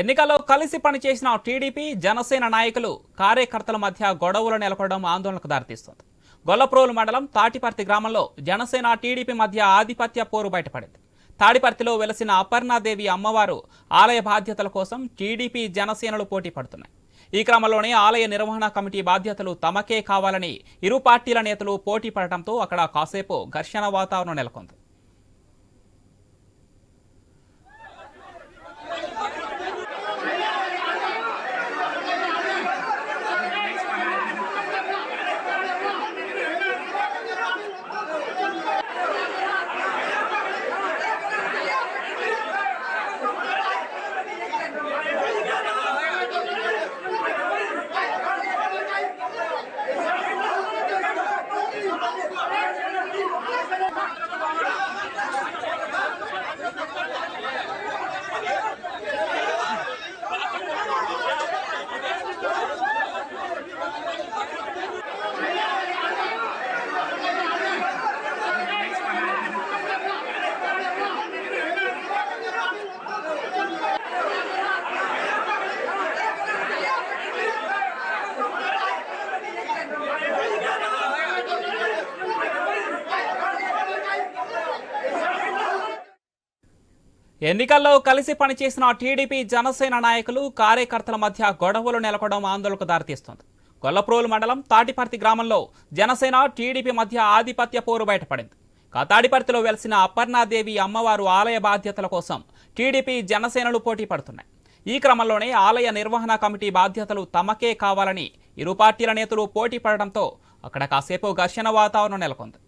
ఎన్నికల్లో కలిసి పనిచేసిన టీడీపీ జనసేన నాయకులు కార్యకర్తల మధ్య గొడవలు నెలకొనడం ఆందోళనకు దారితీస్తోంది. గొల్లప్రోలు మండలం తాటిపర్తి గ్రామంలో జనసేన టీడీపీ మధ్య ఆధిపత్య పోరు బయటపడింది. తాడిపర్తిలో వెలసిన అపర్ణాదేవి అమ్మవారు ఆలయ బాధ్యతల కోసం టీడీపీ జనసేనలు పోటీ పడుతున్నాయి. ఈ క్రమంలోనే ఆలయ నిర్వహణ కమిటీ బాధ్యతలు తమకే కావాలని ఇరు పార్టీల నేతలు పోటీ పడటంతో అక్కడ కాసేపు ఘర్షణ వాతావరణం నెలకొంది. ఎన్నికల్లో కలిసి పనిచేసిన టీడీపీ జనసేన నాయకులు కార్యకర్తల మధ్య గొడవలు నెలకొడం ఆందోళనకు దారితీస్తోంది. గొల్లప్రోలు మండలం తాటిపర్తి గ్రామంలో జనసేన టీడీపీ మధ్య ఆధిపత్య పోరు బయటపడింది. కతాడిపర్తిలో వెలిసిన అపర్ణాదేవి అమ్మవారు ఆలయ బాధ్యతల కోసం టీడీపీ జనసేనలు పోటీ పడుతున్నాయి. ఈ క్రమంలోనే ఆలయ నిర్వహణ కమిటీ బాధ్యతలు తమకే కావాలని ఇరు పార్టీల నేతలు పోటీ పడడంతో అక్కడ కాసేపు ఘర్షణ వాతావరణం నెలకొంది.